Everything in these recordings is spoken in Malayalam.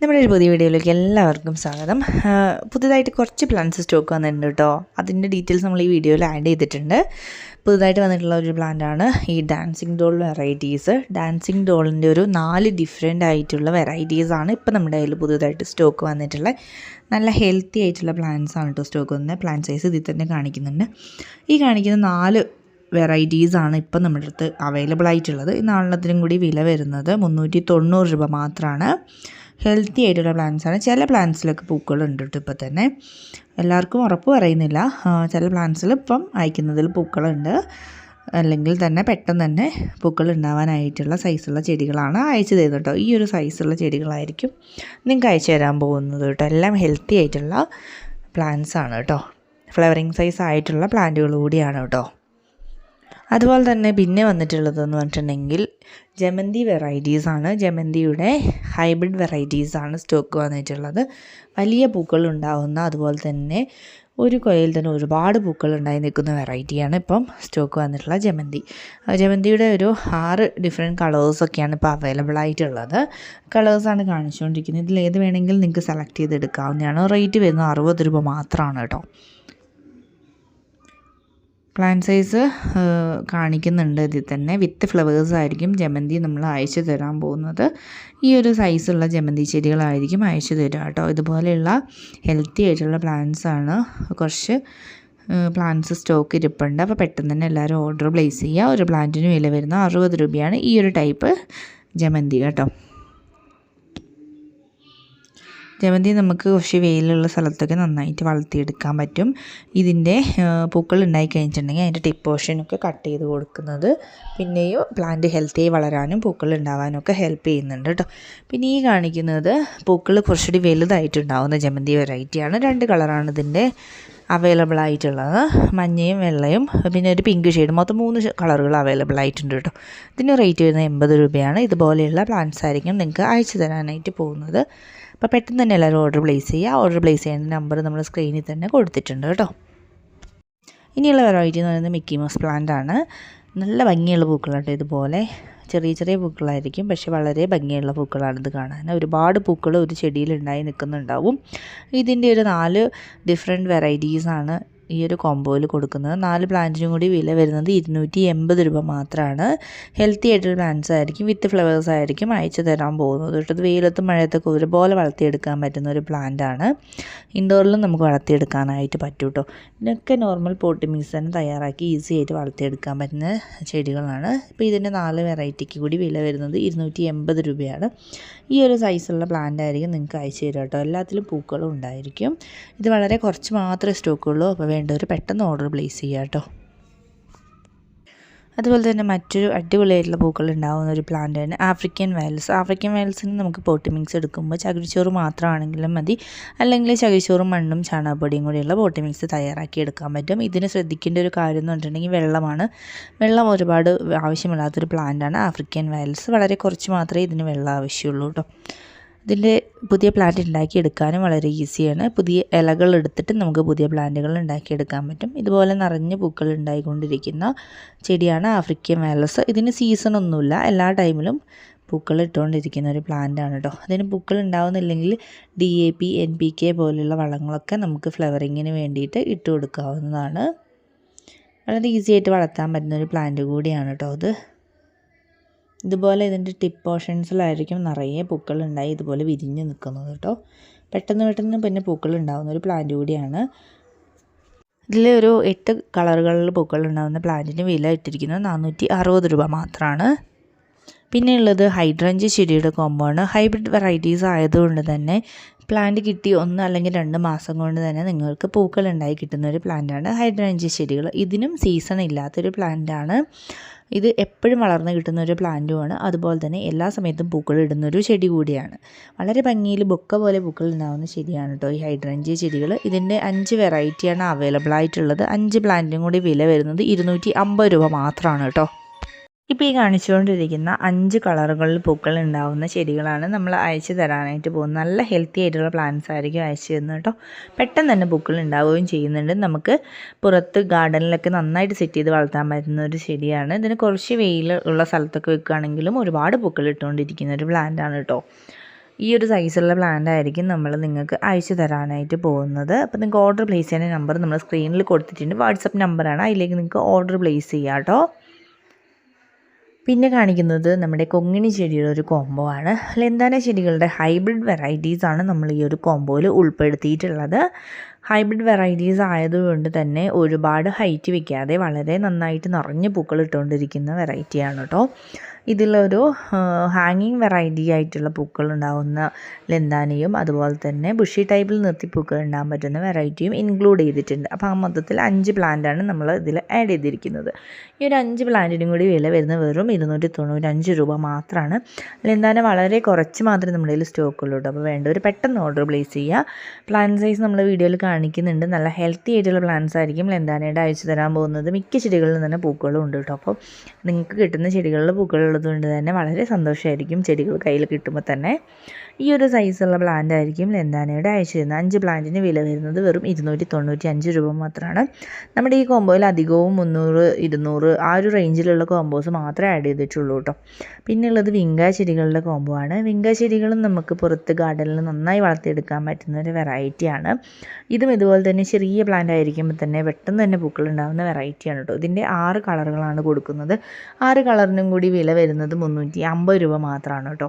നമ്മുടെ ഒരു പുതിയ വീഡിയോയിലേക്ക് എല്ലാവർക്കും സ്വാഗതം. പുതുതായിട്ട് കുറച്ച് പ്ലാന്റ്സ് സ്റ്റോക്ക് വന്നിട്ടുണ്ട് കേട്ടോ. അതിന്റെ ഡീറ്റെയിൽസ് നമ്മൾ ഈ വീഡിയോയിൽ ആഡ് ചെയ്തിട്ടുണ്ട്. പുതുതായിട്ട് വന്നിട്ടുള്ള ഒരു പ്ലാന്റാണ് ഈ ഡാൻസിങ് ഡോൾ വെറൈറ്റീസ് ഡാൻസിങ് ഡോളിന്റെ ഒരു നാല് ഡിഫറെന്റ് ആയിട്ടുള്ള വെറൈറ്റീസാണ് ഇപ്പോൾ നമ്മുടെ കയ്യിൽ പുതുതായിട്ട് സ്റ്റോക്ക് വന്നിട്ടുള്ള. നല്ല ഹെൽത്തി ആയിട്ടുള്ള പ്ലാന്റ്സ് ആണ് കേട്ടോ സ്റ്റോക്ക് വന്നത് പ്ലാന്റ് സൈസ് ഇതിൽ തന്നെ കാണിക്കുന്നുണ്ട്. ഈ കാണിക്കുന്ന നാല് വെറൈറ്റീസാണ് ഇപ്പം നമ്മുടെ അടുത്ത് അവൈലബിൾ ആയിട്ടുള്ളത്. ഈ നാലെണ്ണത്തിനും കൂടി വില വരുന്നത് മുന്നൂറ്റി തൊണ്ണൂറ് രൂപ മാത്രമാണ്. ഹെൽത്തി ആയിട്ടുള്ള പ്ലാന്റ്സ് ആണ്. ചില പ്ലാന്റ്സിലൊക്കെ പൂക്കളുണ്ട് കേട്ടോ ഇപ്പം തന്നെ. എല്ലാവർക്കും ഉറപ്പ് പറയുന്നില്ല. ചില പ്ലാന്റ്സിൽ ഇപ്പം അയക്കുന്നതിൽ പൂക്കളുണ്ട്. അല്ലെങ്കിൽ തന്നെ പെട്ടെന്ന് തന്നെ പൂക്കൾ ഉണ്ടാവാനായിട്ടുള്ള സൈസുള്ള ചെടികളാണ് അയച്ചു തരുന്നത് കേട്ടോ ഈ ഒരു സൈസുള്ള ചെടികളായിരിക്കും നിങ്ങൾക്ക് അയച്ചു തരാൻ പോകുന്നത് കേട്ടോ എല്ലാം ഹെൽത്തി ആയിട്ടുള്ള പ്ലാന്റ്സ് ആണ് കേട്ടോ ഫ്ലവറിങ് സൈസ് ആയിട്ടുള്ള പ്ലാന്റുകൾ കൂടിയാണ് കേട്ടോ അതുപോലെ തന്നെ പിന്നെ വന്നിട്ടുള്ളതെന്ന് പറഞ്ഞിട്ടുണ്ടെങ്കിൽ ജമന്തി വെറൈറ്റീസ് ആണ്. ജമന്തിയുടെ ഹൈബ്രിഡ് വെറൈറ്റീസ് ആണ് സ്റ്റോക്ക് വന്നിട്ടുള്ളത്. വലിയ പൂക്കൾ ഉണ്ടാവുന്ന അതുപോലെ തന്നെ ഒരു കൊലയിൽ തന്നെ ഒരുപാട് പൂക്കൾ ഉണ്ടായി നിൽക്കുന്ന വെറൈറ്റിയാണ് ഇപ്പം സ്റ്റോക്ക് വന്നിട്ടുള്ള ജമന്തി. ജമന്തിയുടെ ഒരു ആറ് ഡിഫറെന്റ് കളേഴ്സൊക്കെയാണ് ഇപ്പോൾ അവൈലബിൾ ആയിട്ടുള്ളത്. കളേഴ്സാണ് കാണിച്ചുകൊണ്ടിരിക്കുന്നത്. ഇതിൽ ഏത് വേണമെങ്കിലും നിങ്ങൾക്ക് സെലക്ട് ചെയ്തെടുക്കാവുന്നതാണ്. റേറ്റ് വരുന്നത് അറുപത് രൂപ മാത്രമാണ് കേട്ടോ. പ്ലാന്റ് സൈസ് കാണിക്കുന്നുണ്ട് ഇതിൽ തന്നെ. വിത്ത് ഫ്ലവേഴ്സ് ആയിരിക്കും ജമന്തി നമ്മൾ അയച്ചു തരാൻ പോകുന്നത്. ഈ ഒരു സൈസുള്ള ജമന്തി ചെടികളായിരിക്കും അയച്ചു തരിക കേട്ടോ ഇതുപോലെയുള്ള ഹെൽത്തി ആയിട്ടുള്ള പ്ലാന്റ്സ് ആണ് കുറച്ച് പ്ലാന്റ്സ് സ്റ്റോക്ക് ഇരിപ്പുണ്ട്. അപ്പോൾ പെട്ടെന്ന് തന്നെ എല്ലാവരും ഓർഡർ പ്ലേസ് ചെയ്യുക ഒരു പ്ലാന്റിന് വില വരുന്ന അറുപത് രൂപയാണ് ഈ ഒരു ടൈപ്പ് ജമന്തി കേട്ടോ. ജമന്തി നമുക്ക് കുറച്ച് വെയിലുള്ള സ്ഥലത്തൊക്കെ നന്നായിട്ട് വളർത്തിയെടുക്കാൻ പറ്റും. ഇതിന്റെ പൂക്കൾ ഉണ്ടായി കഴിഞ്ഞിട്ടുണ്ടെങ്കിൽ അതിന്റെ ടിപ്പ് പോർഷനൊക്കെ കട്ട് ചെയ്ത് കൊടുക്കുന്നത്. പിന്നെയും പ്ലാന്റ് ഹെൽത്തിയായി വളരാനും പൂക്കൾ ഉണ്ടാവാനും ഒക്കെ ഹെൽപ്പ് ചെയ്യുന്നുണ്ട് കേട്ടോ പിന്നെ ഈ കാണിക്കുന്നത് പൂക്കൾ കുറച്ചുകൂടി വലുതായിട്ടുണ്ടാവുന്ന ജമന്തി വെറൈറ്റിയാണ് രണ്ട് കളറാണ് ഇതിന്റെ അവൈലബിൾ ആയിട്ടുള്ളത്. മഞ്ഞയും വെള്ളയും പിന്നെ ഒരു പിങ്ക് ഷെയ്ഡ് മൊത്തം മൂന്ന് കളറുകൾ അവൈലബിൾ ആയിട്ടുണ്ട് കേട്ടോ. ഇതിന് റേറ്റ് വരുന്നത് എൺപത് രൂപയാണ്. ഇതുപോലെയുള്ള പ്ലാന്റ്സ് ആയിരിക്കും നിങ്ങൾക്ക് അയച്ചു തരാനായിട്ട് പോകുന്നത്. അപ്പോൾ പെട്ടെന്ന് തന്നെ എല്ലാവരും ഓർഡർ പ്ലേസ് ചെയ്യുക. ഓർഡർ പ്ലേസ് ചെയ്യേണ്ട നമ്പർ നമ്മൾ സ്ക്രീനിൽ തന്നെ കൊടുത്തിട്ടുണ്ട് കേട്ടോ. ഇനിയുള്ള വെറൈറ്റി എന്ന് പറയുന്നത് മിക്കി മൗസ് പ്ലാന്റ് ആണ്. നല്ല ഭംഗിയുള്ള പൂക്കളുണ്ട് ഇതുപോലെ. ചെറിയ ചെറിയ പൂക്കളായിരിക്കും. പക്ഷേ വളരെ ഭംഗിയുള്ള പൂക്കളാണിത് കാണാൻ. ഒരുപാട് പൂക്കൾ ഒരു ചെടിയിൽ ഉണ്ടായി നിൽക്കുന്നുണ്ടാവും. ഇതിന്റെ ഒരു നാല് ഡിഫറെന്റ് വെറൈറ്റീസാണ് ഈ ഒരു കോമ്പോയിൽ കൊടുക്കുന്നത്. നാല് പ്ലാന്റിനും കൂടി വില വരുന്നത് ഇരുന്നൂറ്റി എൺപത് രൂപ മാത്രമാണ് ഹെൽത്തി ആയിട്ടുള്ള പ്ലാന്റ്സ് ആയിരിക്കും വിത്ത് ഫ്ലവേഴ്സ് ആയിരിക്കും അയച്ചു തരാൻ പോകുന്നത്. തൊട്ടത് വെയിലത്തും മഴയത്തൊക്കെ ഒരുപോലെ വളർത്തിയെടുക്കാൻ പറ്റുന്ന ഒരു പ്ലാന്റ് ആണ്. ഇൻഡോറിലും നമുക്ക് വളർത്തിയെടുക്കാനായിട്ട് പറ്റും കേട്ടോ ഇതിനൊക്കെ നോർമൽ പോട്ടി മിക്സ് തന്നെ തയ്യാറാക്കി ഈസി ആയിട്ട് വളർത്തിയെടുക്കാൻ പറ്റുന്ന ചെടികളാണ്. ഇപ്പോൾ ഇതിന്റെ നാല് വെറൈറ്റിക്ക് കൂടി വില വരുന്നത് ഇരുന്നൂറ്റി എൺപത് രൂപയാണ്. ഈ ഒരു സൈസുള്ള പ്ലാന്റ് ആയിരിക്കും നിങ്ങൾക്ക് അയച്ചു തരാം കേട്ടോ എല്ലാത്തിലും പൂക്കളും ഉണ്ടായിരിക്കും. ഇത് വളരെ കുറച്ച് മാത്രമേ സ്റ്റോക്കുള്ളൂ അപ്പോൾ വേണ്ടവർ പെട്ടെന്ന് ഓർഡർ പ്ലേസ് ചെയ്യുക കേട്ടോ. അതുപോലെ തന്നെ മറ്റൊരു അടിപൊളിയായിട്ടുള്ള പൂക്കൾ ഉണ്ടാകുന്ന ഒരു പ്ലാന്റ് ആണ് ആഫ്രിക്കൻ വയൽസ് ആഫ്രിക്കൻ വയൽസിന് നമുക്ക് പോട്ടി മിക്സ് എടുക്കുമ്പോൾ ചകിരിച്ചോറ് മാത്രമാണെങ്കിലും മതി. അല്ലെങ്കിൽ ചകിരിച്ചോറും മണ്ണും ചാണകപ്പൊടിയും കൂടിയുള്ള പോട്ടി മിക്സ് തയ്യാറാക്കി എടുക്കാൻ പറ്റും. ഇതിന് ശ്രദ്ധിക്കേണ്ട ഒരു കാര്യം എന്ന് പറഞ്ഞിട്ടുണ്ടെങ്കിൽ വെള്ളമാണ്. വെള്ളം ഒരുപാട് ആവശ്യമില്ലാത്തൊരു പ്ലാന്റാണ് ആഫ്രിക്കൻ വയൽസ് വളരെ കുറച്ച് മാത്രമേ ഇതിന് വെള്ളം ആവശ്യമുള്ളൂ കേട്ടോ. ഇതിന്റെ പുതിയ പ്ലാന്റ് ഉണ്ടാക്കിയെടുക്കാനും വളരെ ഈസിയാണ് പുതിയ ഇലകൾ എടുത്തിട്ട് നമുക്ക് പുതിയ പ്ലാന്റുകൾ ഉണ്ടാക്കിയെടുക്കാൻ പറ്റും. ഇതുപോലെ നിറഞ്ഞ പൂക്കൾ ഉണ്ടായിക്കൊണ്ടിരിക്കുന്ന ചെടിയാണ് ആഫ്രിക്കൻ വാലസ് ഇതിന് സീസണൊന്നുമില്ല എല്ലാ ടൈമിലും പൂക്കൾ ഇട്ടുകൊണ്ടിരിക്കുന്ന ഒരു പ്ലാന്റ് ആണ് കേട്ടോ അതിന് പൂക്കൾ ഉണ്ടാവുന്നില്ലെങ്കിൽ D A P N P K പോലെയുള്ള വളങ്ങളൊക്കെ നമുക്ക് ഫ്ലവറിങ്ങിന് വേണ്ടിയിട്ട് ഇട്ട് കൊടുക്കാവുന്നതാണ് വളരെ ഈസി ആയിട്ട് വളർത്താൻ പറ്റുന്ന ഒരു പ്ലാന്റ് കൂടിയാണ് കേട്ടോ അത് ഇതുപോലെ ഇതിന്റെ ടിപ്പ് പോർഷൻസിലായിരിക്കും നിറയെ പൂക്കൾ ഉണ്ടായി ഇതുപോലെ വിരിഞ്ഞ് നിൽക്കുന്നത് കേട്ടോ. പെട്ടെന്ന് പെട്ടെന്ന് പിന്നെ പൂക്കൾ ഉണ്ടാകുന്ന ഒരു പ്ലാന്റ് കൂടിയാണ്. ഇതിൽ ഒരു എട്ട് കളറുകളിൽ പൂക്കൾ ഉണ്ടാകുന്ന പ്ലാന്റിന് വില ഇട്ടിരിക്കുന്നത് നാനൂറ്റി അറുപത് രൂപ മാത്രമാണ് പിന്നെ ഉള്ളത് ഹൈഡ്രഞ്ച് ചെടിയുടെ കോമ്പാണ് ഹൈബ്രിഡ് വെറൈറ്റീസ് ആയതുകൊണ്ട് തന്നെ പ്ലാന്റ് കിട്ടി ഒന്ന് അല്ലെങ്കിൽ രണ്ട് മാസം കൊണ്ട് തന്നെ നിങ്ങൾക്ക് പൂക്കൾ ഉണ്ടായി കിട്ടുന്ന ഒരു പ്ലാന്റാണ് ഹൈഡ്രഞ്ച് ചെടികൾ. ഇതിനും സീസൺ ഇല്ലാത്തൊരു പ്ലാന്റാണ് ഇത് എപ്പോഴും വളർന്നു കിട്ടുന്ന ഒരു പ്ലാന്റുമാണ് അതുപോലെ തന്നെ എല്ലാ സമയത്തും പൂക്കൾ ഇടുന്ന ഒരു ചെടി കൂടിയാണ്. വളരെ ഭംഗിയിൽ ബൊക്ക പോലെ പൂക്കൾ ഉണ്ടാകുന്ന ചെടിയാണ് കേട്ടോ ഈ ഹൈഡ്രഞ്ച് ചെടികൾ. ഇതിന്റെ അഞ്ച് വെറൈറ്റിയാണ് അവൈലബിൾ ആയിട്ടുള്ളത്. അഞ്ച് പ്ലാന്റും കൂടി വില വരുന്നത് ഇരുന്നൂറ്റി അമ്പത് രൂപ മാത്രമാണ് കേട്ടോ. ഇപ്പോൾ ഈ കാണിച്ചുകൊണ്ടിരിക്കുന്ന അഞ്ച് കളറുകളിൽ പൂക്കൾ ഉണ്ടാവുന്ന ചെടികളാണ് നമ്മൾ അയച്ചു തരാനായിട്ട് പോകുന്നത്. നല്ല ഹെൽത്തി ആയിട്ടുള്ള പ്ലാന്റ്സ് ആയിരിക്കും അയച്ചു തരുന്നത് കേട്ടോ. പെട്ടെന്ന് തന്നെ പൂക്കൾ ഉണ്ടാവുകയും ചെയ്യുന്നുണ്ട്. നമുക്ക് പുറത്ത് ഗാർഡനിലൊക്കെ നന്നായിട്ട് സെറ്റ് ചെയ്ത് വളർത്താൻ പറ്റുന്ന ഒരു ചെടിയാണ്. ഇതിന് കുറച്ച് വെയിൽ ഉള്ള സ്ഥലത്തൊക്കെ വെക്കുകയാണെങ്കിലും ഒരുപാട് പൂക്കൾ ഇട്ടുകൊണ്ടിരിക്കുന്ന ഒരു പ്ലാന്റ് ആണ് കേട്ടോ. ഈ ഒരു സൈസുള്ള പ്ലാന്റ് ആയിരിക്കും നമ്മൾ നിങ്ങൾക്ക് അയച്ചു തരാനായിട്ട് പോകുന്നത്. അപ്പോൾ നിങ്ങൾക്ക് ഓർഡർ പ്ലേസ് ചെയ്യുന്ന നമ്പർ നമ്മൾ സ്ക്രീനിൽ കൊടുത്തിട്ടുണ്ട്. വാട്സപ്പ് നമ്പറാണ് അതിലേക്ക് നിങ്ങൾക്ക് ഓർഡർ പ്ലേസ് ചെയ്യാം കേട്ടോ. പിന്നെ കാണിക്കുന്നത് നമ്മുടെ കൊങ്ങിണി ചെടിയുടെ ഒരു കോംബോ ആണ്. ലെന്താന ചെടികളുടെ ഹൈബ്രിഡ് വെറൈറ്റീസ് ആണ് നമ്മൾ ഈ ഒരു കോംബോയിൽ ഉൾപ്പെടുത്തിയിട്ടുള്ളത്. ഹൈബ്രിഡ് വെറൈറ്റീസ് ആയതുകൊണ്ട് തന്നെ ഒരുപാട് ഹൈറ്റ് വയ്ക്കാതെ വളരെ നന്നായിട്ട് നിറഞ്ഞ് പൂക്കൾ ഇട്ടുകൊണ്ടിരിക്കുന്ന വെറൈറ്റിയാണ് കേട്ടോ ഇതിലൊരു ഹാങ്ങിങ് വെറൈറ്റി ആയിട്ടുള്ള പൂക്കൾ ഉണ്ടാവുന്ന ലെന്താനയും അതുപോലെ തന്നെ ബുഷി ടൈപ്പിൽ നിർത്തി പൂക്കൾ ഉണ്ടാകാൻ പറ്റുന്ന വെറൈറ്റിയും ഇൻക്ലൂഡ് ചെയ്തിട്ടുണ്ട്. അപ്പോൾ ആ മൊത്തത്തിൽ അഞ്ച് പ്ലാന്റാണ് നമ്മൾ ഇതിൽ ആഡ് ചെയ്തിരിക്കുന്നത്. ഈ ഒരു അഞ്ച് പ്ലാന്റിനും കൂടി വില വരുന്ന വെറും ഇരുന്നൂറ്റി തൊണ്ണൂറ്റഞ്ച് രൂപ മാത്രമാണ്. ലെന്താന വളരെ കുറച്ച് മാത്രമേ നമ്മുടെ കയ്യിൽ വേണ്ട അപ്പോൾ വേണ്ടവർ പെട്ടെന്ന് ഓർഡർ പ്ലേസ് ചെയ്യുക പ്ലാന്റ് സൈസ് നമ്മൾ വീഡിയോയിൽ കാണിക്കുന്നുണ്ട്. നല്ല ഹെൽത്തി ആയിട്ടുള്ള പ്ലാന്റ്സ് ആയിരിക്കും ലെന്താനയുടെ അയച്ചു തരാൻ പോകുന്നത്. മിക്ക ചെടികളിലും തന്നെ പൂക്കളും ഉണ്ട് കേട്ടോ. അപ്പോൾ നിങ്ങൾക്ക് കിട്ടുന്ന ചെടികളിൽ പൂക്കളുള്ളത് കൊണ്ട് തന്നെ വളരെ സന്തോഷമായിരിക്കും ചെടികൾ കയ്യിൽ കിട്ടുമ്പോൾ തന്നെ. ഈ ഒരു സൈസുള്ള പ്ലാന്റ് ആയിരിക്കും ലെന്താനയുടെ അയച്ചു തരുന്നത് അഞ്ച് പ്ലാന്റിന് വില വരുന്നത് വെറും ഇരുന്നൂറ്റി തൊണ്ണൂറ്റി അഞ്ച് രൂപ മാത്രമാണ്. നമ്മുടെ ഈ കോമ്പോയിൽ അധികവും മുന്നൂറ് ഇരുന്നൂറ് ആ ഒരു റേഞ്ചിലുള്ള കോമ്പോസ് മാത്രമേ ആഡ് ചെയ്തിട്ടുള്ളൂ കേട്ടോ. പിന്നെ ഉള്ളത് വിങ്ക ചെടികളുടെ കോമ്പോ ആണ്. വിങ്ക ചെടികളും നമുക്ക് പുറത്ത് ഗാർഡനിൽ നന്നായി വളർത്തിയെടുക്കാൻ പറ്റുന്ന ഒരു വെറൈറ്റിയാണ് ഇതും ഇതുപോലെ തന്നെ ചെറിയ പ്ലാന്റ് ആയിരിക്കുമ്പോൾ തന്നെ പെട്ടെന്ന് തന്നെ പൂക്കൾ ഉണ്ടാകുന്ന വെറൈറ്റിയാണ് കേട്ടോ. ഇതിന്റെ ആറ് കളറുകളാണ് കൊടുക്കുന്നത്. ആറ് കളറിനും കൂടി വില വരുന്നത് മുന്നൂറ്റി അമ്പത് രൂപ മാത്രമാണ് കേട്ടോ.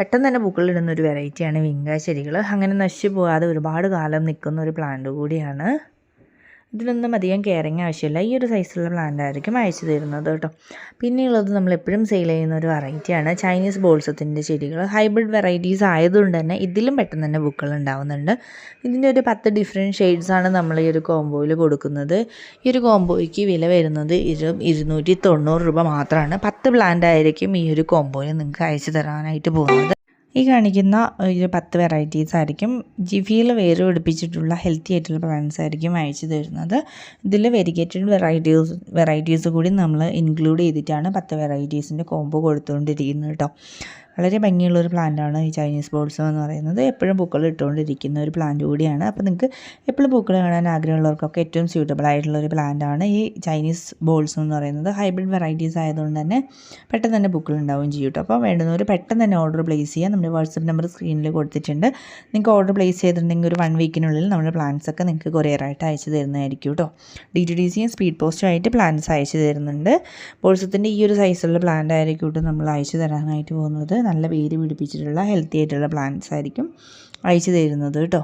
പെട്ടെന്ന് തന്നെ പൂക്കളിടുന്ന ഒരു വെറൈറ്റിയാണ് വിങ്ക ചെടികൾ അങ്ങനെ നശിച്ചു പോകാതെ ഒരുപാട് കാലം നിൽക്കുന്ന ഒരു പ്ലാന്റ് കൂടിയാണ്. ഇതിനൊന്നും അധികം കെയറിങ് ആവശ്യമില്ല. ഈ ഒരു സൈസുള്ള പ്ലാന്റ് ആയിരിക്കും അയച്ചു തരുന്നത് കേട്ടോ. പിന്നെയുള്ളത് നമ്മൾ എപ്പോഴും സെയിൽ ചെയ്യുന്ന ഒരു വെറൈറ്റിയാണ് ചൈനീസ് ബോൾസത്തിന്റെ ചെടികൾ. ഹൈബ്രിഡ് വെറൈറ്റീസ് ആയതുകൊണ്ട് തന്നെ ഇതിലും പെട്ടെന്ന് തന്നെ ബുക്കുകൾ ഉണ്ടാവുന്നുണ്ട്. ഇതിന്റെ ഒരു പത്ത് ഡിഫറെന്റ് ഷെയ്ഡ്സാണ് നമ്മൾ ഈ ഒരു കോംബോയിൽ കൊടുക്കുന്നത്. ഈ ഒരു കോംബോയ്ക്ക് വില വരുന്നത് ഇരു ഇരുന്നൂറ്റി തൊണ്ണൂറ് രൂപ മാത്രമാണ്. പത്ത് പ്ലാന്റ് ആയിരിക്കും ഈ ഒരു കോംബോയിൽ നിങ്ങൾക്ക് അയച്ചു തരാനായിട്ട് പോകുന്നത്. ഈ കാണിക്കുന്ന ഒരു പത്ത് വെറൈറ്റീസ് ആയിരിക്കും. ജിഫിയിൽ വേര് പിടിപ്പിച്ചിട്ടുള്ള ഹെൽത്തി ആയിട്ടുള്ള പ്ലാന്റ്സ് ആയിരിക്കും അയച്ചു തരുന്നത്. ഇതിൽ വെരിഗേറ്റഡ് വെറൈറ്റീസ് വെറൈറ്റീസ് കൂടി നമ്മൾ ഇൻക്ലൂഡ് ചെയ്തിട്ടാണ് പത്ത് വെറൈറ്റീസിന്റെ കോംബോ കൊടുത്തുകൊണ്ടിരിക്കുന്നത് കേട്ടോ വളരെ ഭംഗിയുള്ള ഒരു പ്ലാന്റാണ് ഈ ചൈനീസ് ബോൾസം എന്ന് പറയുന്നത്. എപ്പോഴും പൂക്കൾ ഇട്ടുകൊണ്ടിരിക്കുന്ന ഒരു പ്ലാന്റ് കൂടിയാണ്. അപ്പോൾ നിങ്ങൾക്ക് എപ്പോഴും പൂക്കൾ കാണാൻ ആഗ്രഹമുള്ളവർക്കൊക്കെ ഏറ്റവും സ്യൂട്ടബിൾ ആയിട്ടുള്ള ഒരു പ്ലാന്റാണ് ഈ ചൈനീസ് ബോൾസം എന്ന് പറയുന്നത്. ഹൈബ്രിഡ് വെറൈറ്റീസ് ആയതുകൊണ്ട് തന്നെ പെട്ടെന്ന് തന്നെ പൂക്കൾ ഉണ്ടാവുകയും ചെയ്യും കേട്ടോ. അപ്പോൾ വേണ്ടുന്നവർ പെട്ടെന്ന് തന്നെ ഓർഡർ പ്ലേസ് ചെയ്യുക നമ്മുടെ വാട്സപ്പ് നമ്പർ സ്ക്രീനിൽ കൊടുത്തിട്ടുണ്ട്. നിങ്ങൾക്ക് ഓർഡർ പ്ലേസ് ചെയ്തിട്ടുണ്ടെങ്കിൽ ഒരു വൺ വീക്കിനുള്ളിൽ നമ്മുടെ പ്ലാൻസ് ഒക്കെ നിങ്ങൾക്ക് കൊറിയറായിട്ട് അയച്ചു തരുന്നതായിരിക്കും കേട്ടോ. ഡി ടി ഡി സിയും സ്പീഡ് പോസ്റ്റും ആയിട്ട് പ്ലാൻസ് അയച്ചു തരുന്നുണ്ട്. ബോൾസത്തിന്റെ ഈ ഒരു സൈസുള്ള പ്ലാന്റ് ആയിരിക്കും നമ്മൾ അയച്ചു തരാനായിട്ട് പോകുന്നത്. നല്ല വേര് പിടിപ്പിച്ചിട്ടുള്ള ഹെൽത്തി ആയിട്ടുള്ള പ്ലാന്റ്സ് ആയിരിക്കും അയച്ചു തരുന്നത് കേട്ടോ.